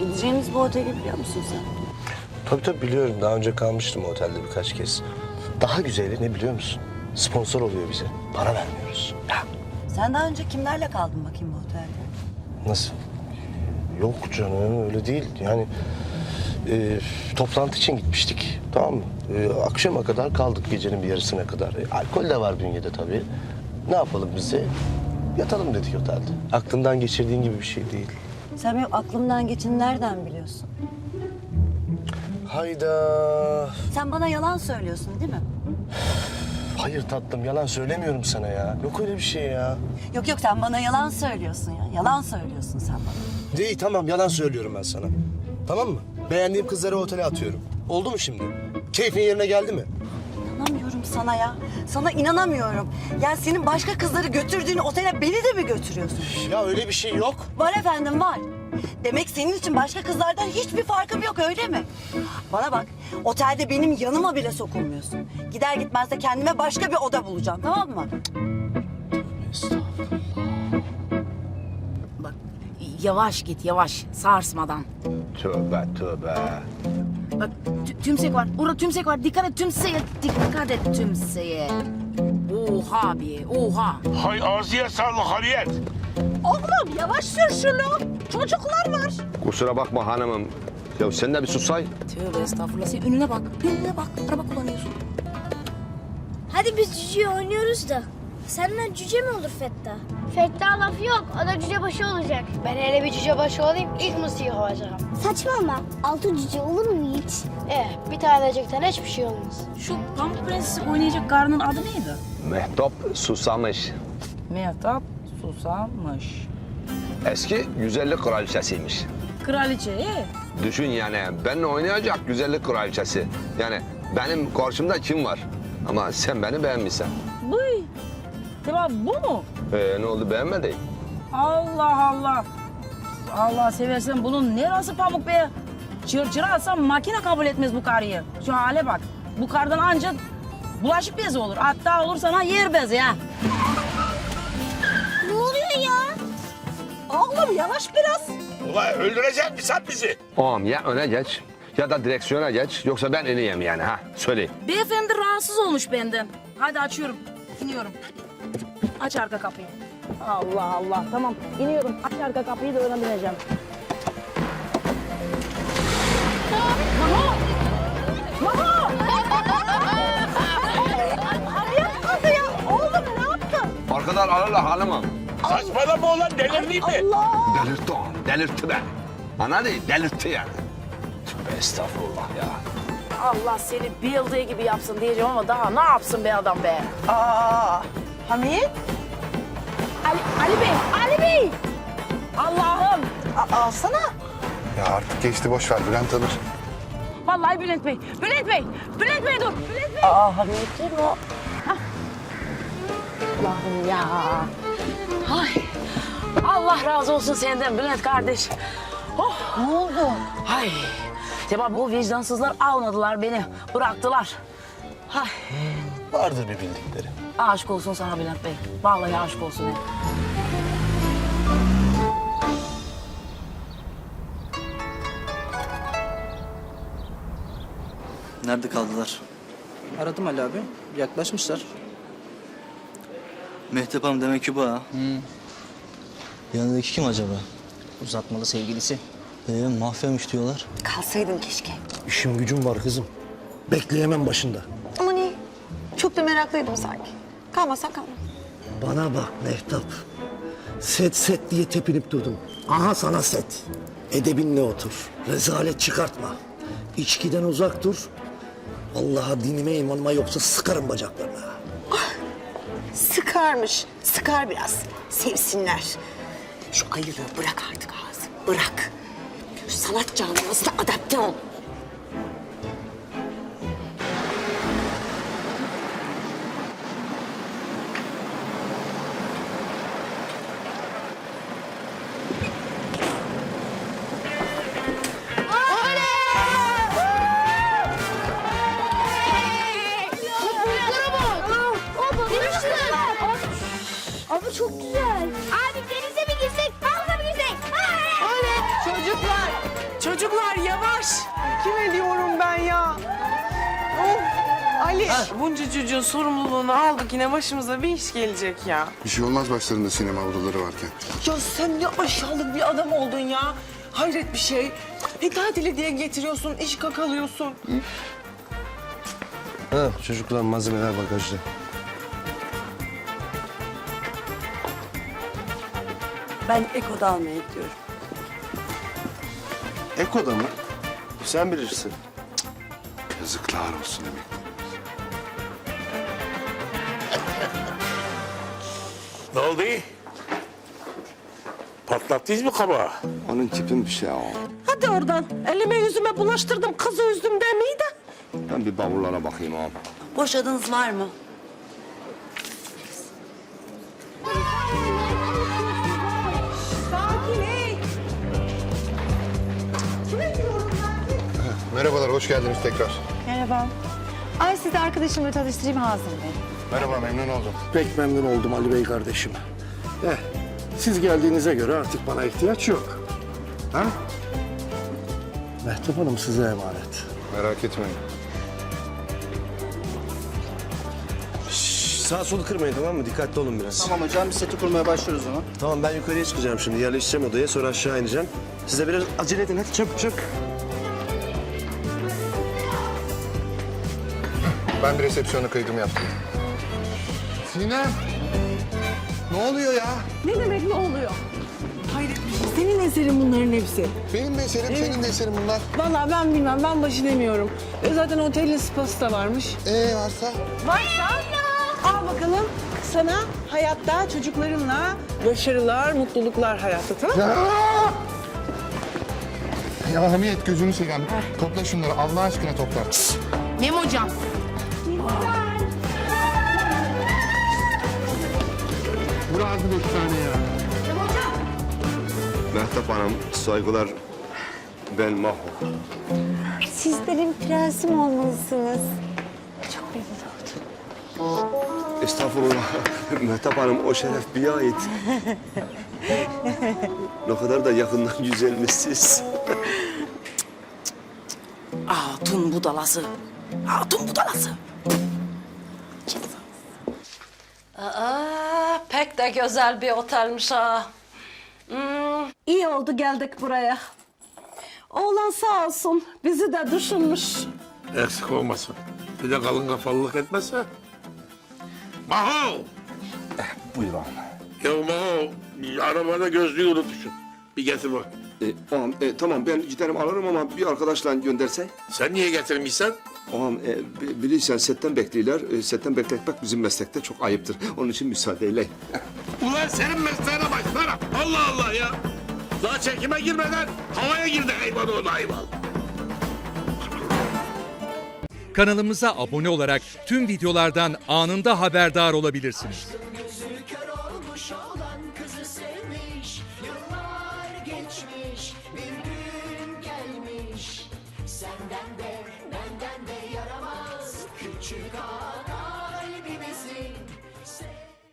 Gideceğiniz bu oteli biliyor musun sen? Tabii tabii biliyorum. Daha önce kalmıştım otelde birkaç kez. Daha güzeli ne biliyor musun? Sponsor oluyor bize. Para vermiyoruz. Ya, Sen daha önce kimlerle kaldın bakayım bu otelde? nasıl? Yok canım öyle değil. Yani e, toplantı için gitmiştik. Tamam mı? E, akşama kadar kaldık gecenin bir yarısına kadar. E, alkol de var bünyede tabii. Ne yapalım biz de? Yatalım dedik otelde. Aklından geçirdiğin gibi bir şey değil. Sen benim aklımdan geçeni nereden biliyorsun? Hayda. Sen bana yalan söylüyorsun değil mi? Hayır tatlım yalan söylemiyorum sana ya. Yok öyle bir şey ya. Yok yok sen bana yalan söylüyorsun ya. Yalan söylüyorsun sen bana. İyi tamam yalan söylüyorum ben sana. Tamam mı? Beğendiğim kızları otele atıyorum. Oldu mu şimdi? Keyfin yerine geldi mi? İnanamıyorum sana ya. Sana inanamıyorum. Ya senin başka kızları götürdüğün otele beni de mi götürüyorsun? Ya öyle bir şey yok. Var efendim var. Demek senin için başka kızlardan hiçbir farkım yok öyle mi? Bana bak otelde benim yanıma bile sokulmuyorsun. Gider gitmez de kendime başka bir oda bulacağım tamam mı? Bak yavaş git yavaş sarsmadan. Tövbe tövbe. Bak tü- tümsek var. Orada tümsek var. Dikkat et tümseğe. Dikkat et tümseğe. Oha abi oha. Hay ağzıya sağlık Hariyet. Oğlum yavaş sür şunu. Çocuklar var. Kusura bakma hanımım. Ya sen de bir susay. Tövbe estağfurullah. Sen önüne bak. Önüne bak. Araba kullanıyorsun. Hadi biz cüce oynuyoruz da. Senden cüce mi olur Fetta? Fetta lafı yok. O da cüce başı olacak. Ben hele bir cüce başı olayım, ilk mısıyı kovacağım. Saçmalama. Altı cüce olur mu hiç? Eh, bir tanecikten hiçbir şey olmaz. Şu Pamuk Prensesi oynayacak karının adı neydi? Mehtap susamış. Mehtap Susamış. Eski güzellik kraliçesiymiş. Kraliçe. e? Düşün yani benimle oynayacak güzellik kraliçesi. Yani benim karşımda kim var? Ama sen beni beğenmişsin. Tamam bu mu? Ee, ne oldu beğenmedin? Allah Allah. Allah seversen bunun neresi pamuk be? Çırçıra atsam makine kabul etmez bu karıyı. Şu hale bak. Bu kardan ancak bulaşık bezi olur. Hatta olur sana yer bezi ya. Ne oluyor ya? Oğlum yavaş biraz. Ulan öldürecek misin sen bizi? Oğlum ya öne geç ya da direksiyona geç yoksa ben ineyim yani ha söyle. Beyefendi rahatsız olmuş benden. Hadi açıyorum. İniyorum. Aç arka kapıyı. Allah Allah. Tamam iniyorum. Aç arka kapıyı da öğreneceğim. Maho! Maho! Araya kaldı ya. Oğlum ne yaptın? Arkadan alırlar hanımım. Saçmalama ulan delirdin mi? Delirtti oğlum delirtti beni. Anladın delirtti yani. Tövbe estağfurullah ya. Allah seni bildiği gibi yapsın diyeceğim ama daha ne yapsın be adam be? Aa, Hamit. Ali, Ali Bey, Ali Bey! Allah'ım! Alsana. Ya artık geçti boş ver Bülent alır. Vallahi Bülent Bey, Bülent Bey, Bülent Bey dur, Bülent Bey! Aa Hamit'ciğim o. Allah'ım ya! Ay, Allah razı olsun senden Bülent kardeş. Oh, Ne oldu? ay. Acaba bu vicdansızlar almadılar beni, bıraktılar. Ay, Vardır bir bildikleri. Aşık olsun sana Bülent Bey. Vallahi aşık olsun. ya. Nerede kaldılar? Aradım Ali abi. Yaklaşmışlar. Mehtap Hanım demek ki bu ha. Yanındaki kim acaba? Uzatmalı sevgilisi. Ee, mafyamış diyorlar. Kalsaydın keşke. İşim gücüm var kızım. Bekleyemem başında. Aman iyi. Çok da meraklıydım sanki. Kalma. Bana bak Mehtap. Set set diye tepinip durdum. Aha sana set. Edebinle otur. Rezalet çıkartma. İçkiden uzak dur. Vallahi dinime imanıma yoksa sıkarım bacaklarına. Sıkarmış. Sıkar biraz. Sevsinler. Şu ayılığı bırak artık ağzı. Bırak. Sanat camiasına adapte ol. Ama çok güzel. Abi denize mi girsek, havuza mı girsek? Evet çocuklar. Çocuklar yavaş. Kime diyorum ben ya? Of. Ali bunca çocuğun sorumluluğunu aldık yine başımıza bir iş gelecek ya. Bir şey olmaz başlarında sinema odaları varken. Ya sen ne aşağılık bir adam oldun ya. Hayret bir şey. Ne tatili diye getiriyorsun, iş kakalıyorsun. Ha, çocuklar malzemeler bagajda. Ben Eko'da almaya gidiyorum. Eko'da mı? Sen bilirsin. Yazıklar olsun demek. Ne oldu? Patlattınız mı kabağı? Onun tipin bir şey o. Hadi oradan. Elime yüzüme bulaştırdım, kızı üzdüm demeyi de. Ben bir bavullara bakayım ağam. Boşadınız var mı? Merhabalar, hoş geldiniz tekrar. Merhaba. Ay sizi arkadaşımla tanıştırayım Hazım Bey. Merhaba, memnun oldum. Pek memnun oldum Ali Bey kardeşim. Eh, siz geldiğinize göre artık bana ihtiyaç yok. Ha? Mehtap Hanım size emanet. Merak etmeyin. Sağ solu kırmayın tamam mı? Dikkatli olun biraz. Tamam hocam biz seti kurmaya başlıyoruz o zaman. Tamam ben yukarıya çıkacağım şimdi. Yerleşeceğim odaya sonra aşağı ineceğim. Siz de biraz acele edin hadi çabuk çabuk. Ben bir resepsiyona kaydımı yaptım. Sinem! Ne oluyor ya? Ne demek ne oluyor? Hayret bir şey. Senin eserin bunların hepsi. Benim de eserim, senin de eserin bunlar. Vallahi ben bilmem, ben başı demiyorum. E zaten otelin spası da varmış. Ee varsa? Varsa al bakalım sana hayatta çocuklarınla başarılar, mutluluklar hayatta tamam mı? Ya Hamiyet gözünü seveyim. Topla şunları, Allah aşkına topla. Memocan. Burası beş tane ya. Mehtap Hanım saygılar. Ben Maho. Siz benim prensim olmalısınız. Çok memnun oldum. Estağfurullah. Mehtap Hanım o şeref bir ait. ne kadar da yakından güzelmişsiniz. Hatun budalası. Hatun budalası. Aa, pek de güzel bir otelmiş ha. İyi oldu geldik buraya. Oğlan sağ olsun bizi de düşünmüş. Eksik olmasın. Bir de kalın kafalılık etmezse. Maho! Buyur ağam. Ya Maho, arabada gözlüğü unutmuşum. Bir getir bak. E, ağam, e, tamam ben giderim alırım ama bir arkadaşla göndersen. Sen niye getirmişsen? Ağam e, bi- bilirsen setten bekliyorlar. E, setten bekletmek bizim meslekte çok ayıptır. Onun için müsaadeyle. Ulan senin mesleğine başlarım. Allah Allah ya. Daha çekime girmeden havaya girdi hayvan oğlu hayvan. Kanalımıza abone olarak tüm videolardan anında haberdar olabilirsiniz.